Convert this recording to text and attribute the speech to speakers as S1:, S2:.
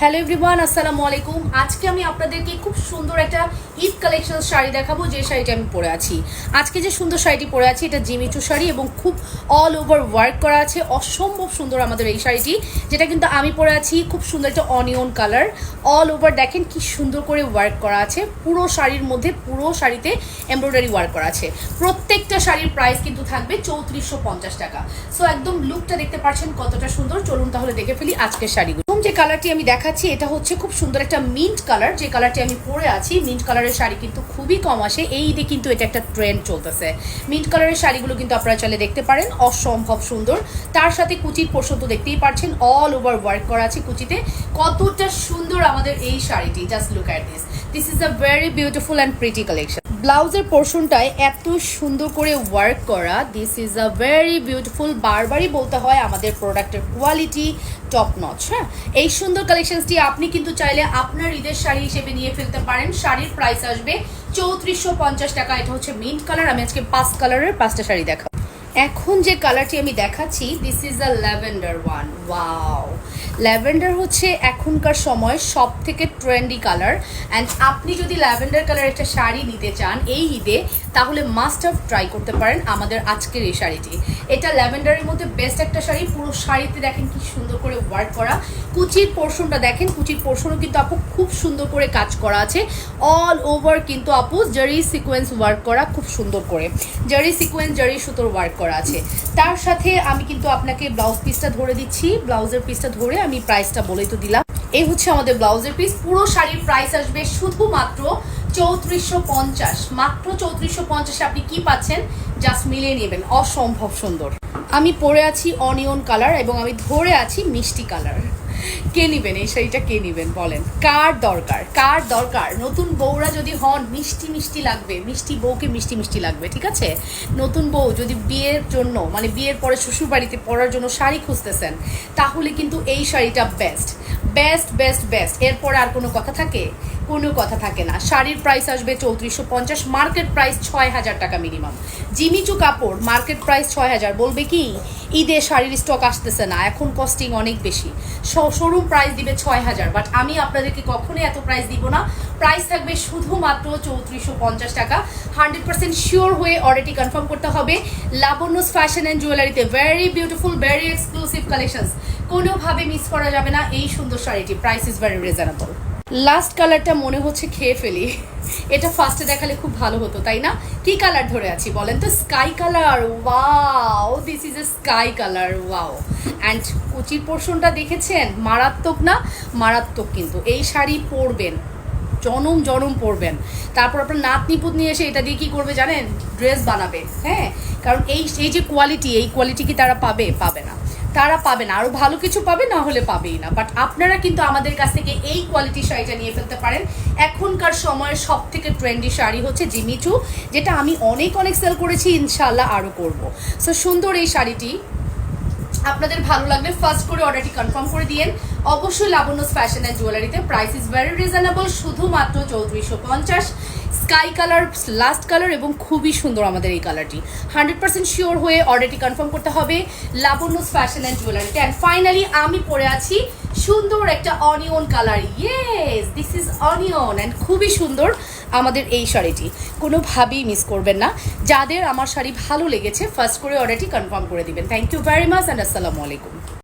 S1: Hello everyone আসসালামু আলাইকুম। আজকে আমি আপনাদেরকে খুব সুন্দর একটা ঈদ কালেকশন শাড়ি দেখাবো, যে শাড়িটা আমি পরে আছি। আজকে যে সুন্দর শাড়িটি পরে আছি, এটা জিমিচু শাড়ি এবং খুব অল ওভার ওয়ার্ক করা আছে। অসম্ভব সুন্দর আমাদের এই শাড়িটি, যেটা কিন্তু আমি পরে আছি। খুব সুন্দর একটা অনিয়ন কালার অল ওভার দেখেন কি সুন্দর করে ওয়ার্ক করা আছে। পুরো শাড়ির মধ্যে পুরো শাড়িতে এমব্রয়ডারি ওয়ার্ক করা আছে। প্রত্যেকটা শাড়ির প্রাইস কিন্তু থাকবে চৌত্রিশশো টাকা। সো একদম লুকটা দেখতে পাচ্ছেন কতটা সুন্দর। চলুন তাহলে দেখে ফেলি আজকের শাড়িগুলো। প্রথম যে কালারটি আমি দেখাচ্ছি, এটা হচ্ছে খুব সুন্দর একটা মিন্ট কালার যে কালারটি আমি পরে আছি মিন্ট কালারের শাড়ি কিন্তু খুবই কম আসে। এই ঈদে কিন্তু এটা একটা ট্রেন্ড চলতেছে। মিন্ট কালারের শাড়িগুলো কিন্তু আপনারা চলে দেখতে পারেন, অসম্ভব সুন্দর। তার সাথে কুচির পোর্শন তো দেখতেই পাচ্ছেন অল ওভার ওয়ার্ক করা আছে কুচিতে। কতটা সুন্দর আমাদের এই শাড়িটি just look at this this is a very beautiful and pretty collection ব্লাউজের পোর্শনটায় এত সুন্দর করে ওয়ার্ক করা। This is a very beautiful বারবারই বলতে হয় আমাদের প্রোডাক্টের কোয়ালিটি টপ নচ হ্যাঁ? এই সুন্দর কালেকশনসটি আপনি কিন্তু চাইলে আপনার ঈদের শাড়ি হিসেবে নিয়ে ফেলতে পারেন। শাড়ির প্রাইস আসবে চৌত্রিশশো পঞ্চাশ টাকা। এটা হচ্ছে মিন্ট কালার আমি আজকে পাঁচ কালারের পাঁচটা শাড়ি দেখাবো। এখন যে কালারটি আমি দেখাচ্ছি this is a lavender one wow lavender হচ্ছে এখনকার সময় সব থেকে ট্রেন্ডি কালার। অ্যান্ড আপনি যদি ল্যাভেন্ডার কালার একটা শাড়ি নিতে চান এই ঈদে, তাহলে মাস্ট অফ ট্রাই করতে পারেন আমাদের আজকের এই শাড়িটি। এটা ল্যাভেন্ডারের মধ্যে বেস্ট একটা শাড়ি। পুরো শাড়িতে দেখেন কি সুন্দর করে ওয়ার্ক করা। কুচির পোর্শনটা দেখেন, কুচির পোর্শনও কিন্তু আপু খুব সুন্দর করে কাজ করা আছে। অল ওভার কিন্তু আপু জারি সিকোয়েন্স ওয়ার্ক করা খুব সুন্দর করে। জারি সিকোয়েন্স জারি সুতোর ওয়ার্ক করা আছে। তার সাথে আমি কিন্তু আপনাকে ব্লাউজ পিসটা ধরে দিচ্ছি। ব্লাউজের পিসটা ধরে আমি প্রাইসটা বলেই তো দিলাম। এই হচ্ছে আমাদের ব্লাউজের পিস পুরো শাড়ির প্রাইস আসবে শুধুমাত্র চৌত্রিশশো পঞ্চাশ। মাত্র চৌত্রিশশো পঞ্চাশে আপনি কি পাচ্ছেন? জাস্ট মিলিয়ে নেবেন। অসম্ভব সুন্দর। আমি পরে আছি অনিয়ন কালার এবং আমি ধরে আছি মিষ্টি কালার কে নিবেন? এই শাড়িটা কে নিবেন বলেন? কার দরকার? কার দরকার? নতুন বউরা যদি হন, মিষ্টি মিষ্টি লাগবে। মিষ্টি বউকে মিষ্টি মিষ্টি লাগবে, ঠিক আছে? নতুন বউ যদি বিয়ের জন্য মানে বিয়ের পরে শ্বশুর বাড়িতে পরার জন্য শাড়ি খুঁজতেছেন, তাহলে কিন্তু এই শাড়িটা বেস্ট বেস্ট বেস্ট বেস্ট এরপর আর কোনো কথা থাকে? কোনো কথা থাকে না। শাড়ির প্রাইস আসবে চৌত্রিশশো পঞ্চাশ মার্কেট প্রাইস ছয় হাজার টাকা মিনিমাম জিমিচু কাপড় মার্কেট প্রাইস ছয় হাজার। বলবে কি ঈদে শাড়ির স্টক আসতেছে না, এখন কস্টিং অনেক বেশি। শোরুম প্রাইস দিবে ছয় হাজার বাট আমি আপনাদেরকে কখনোই এত প্রাইস দিব না। প্রাইস থাকবে শুধুমাত্র চৌত্রিশশো পঞ্চাশ টাকা। হান্ড্রেড পার্সেন্ট শিওর হয়ে অর্ডারটি কনফার্ম করতে হবে, Labanya's fashion and জুয়েলারিতে very beautiful very exclusive collections কোনোভাবে মিস করা যাবে না, এই সুন্দর শাড়িটি। Price is very reasonable last কালারটা মনে হচ্ছে খেয়ে ফেলি। এটা ফার্স্টে দেখালে খুব ভালো হতো, তাই না? কি কালার ধরে আছি বলেন তো? Sky colour wow this is a sky colour wow and কুচির পোর্শনটা দেখেছেন? মারাত্মক না? মারাত্মক কিন্তু। এই শাড়ি পরবেন, জনম জনম পরবেন। তারপর আপনার নাত নিপুত নিয়ে এসে এটা দিয়ে কি করবে জানেন? ড্রেস বানাবে হ্যাঁ? কারণ এই এই যে কোয়ালিটি এই কোয়ালিটি কি তারা পাবে? পাবে না। তারা পাবে না। আরও ভালো কিছু পাবে, না হলে পাবেই না। বাট আপনারা কিন্তু আমাদের কাছ থেকে এই কোয়ালিটি শাড়িটা নিয়ে ফেলতে পারেন। এখনকার সময়ের সব থেকে ট্রেন্ডি শাড়ি হচ্ছে জিমিচু যেটা আমি অনেক অনেক সেল করেছি ইনশাল্লাহ আরও করব। সো সুন্দর এই শাড়িটি। আপনাদের ভালো লাগলে ফার্স্ট করে অর্ডারটি কনফার্ম করে দিয়েন। অবশ্যই লাবণ্যস ফ্যাশন অ্যান্ড জুয়েলারিতে প্রাইস ইজ ভেরি রিজনেবল শুধুমাত্র চৌত্রিশশো পঞ্চাশ। স্কাই কালার লাস্ট কালার এবং খুবই সুন্দর আমাদের এই কালারটি হান্ড্রেড পার্সেন্ট শিওর হয়ে অর্ডারটি কনফার্ম করতে হবে লাবণ্যস ফ্যাশন অ্যান্ড জুয়েলারিতে অ্যান্ড ফাইনালি আমি পরে আছি সুন্দর একটা onion colour yes this is onion and খুবই সুন্দর। আমাদের এই শাড়িটি। কোনোভাবেই মিস করবেন না। যাদের আমার শাড়ি ভালো লেগেছে ফার্স্ট করে অর্ডারটি কনফার্ম করে দিবেন। Thank you very much and আসসালামু আলাইকুম